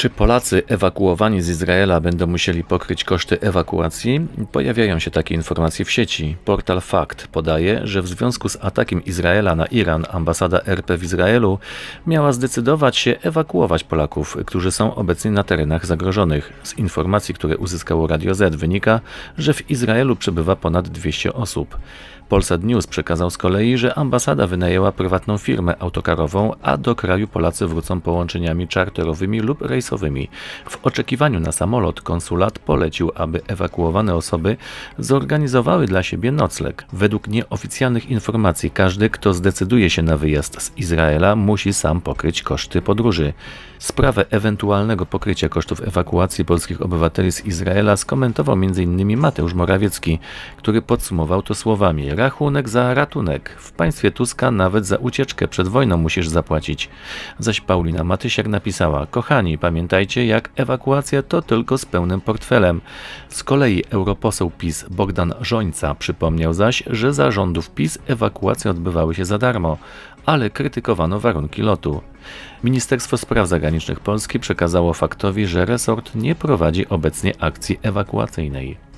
Czy Polacy ewakuowani z Izraela będą musieli pokryć koszty ewakuacji? Pojawiają się takie informacje w sieci. Portal Fakt podaje, że w związku z atakiem Izraela na Iran ambasada RP w Izraelu miała zdecydować się ewakuować Polaków, którzy są obecnie na terenach zagrożonych. Z informacji, które uzyskało Radio Z wynika, że w Izraelu przebywa ponad 200 osób. Polsat News przekazał z kolei, że ambasada wynajęła prywatną firmę autokarową, a do kraju Polacy wrócą połączeniami czarterowymi lub rejsowymi. W oczekiwaniu na samolot konsulat polecił, aby ewakuowane osoby zorganizowały dla siebie nocleg. Według nieoficjalnych informacji każdy, kto zdecyduje się na wyjazd z Izraela, musi sam pokryć koszty podróży. Sprawę ewentualnego pokrycia kosztów ewakuacji polskich obywateli z Izraela skomentował m.in. Mateusz Morawiecki, który podsumował to słowami: Rachunek za ratunek. W państwie Tuska nawet za ucieczkę przed wojną musisz zapłacić. Zaś Paulina Matysiak napisała: Kochani, pamiętajcie, jak ewakuacja to tylko z pełnym portfelem. Z kolei europoseł PiS Bogdan Żońca przypomniał zaś, że za rządów PiS ewakuacje odbywały się za darmo, ale krytykowano warunki lotu. Ministerstwo Spraw Zagranicznych Polski przekazało faktowi, że resort nie prowadzi obecnie akcji ewakuacyjnej.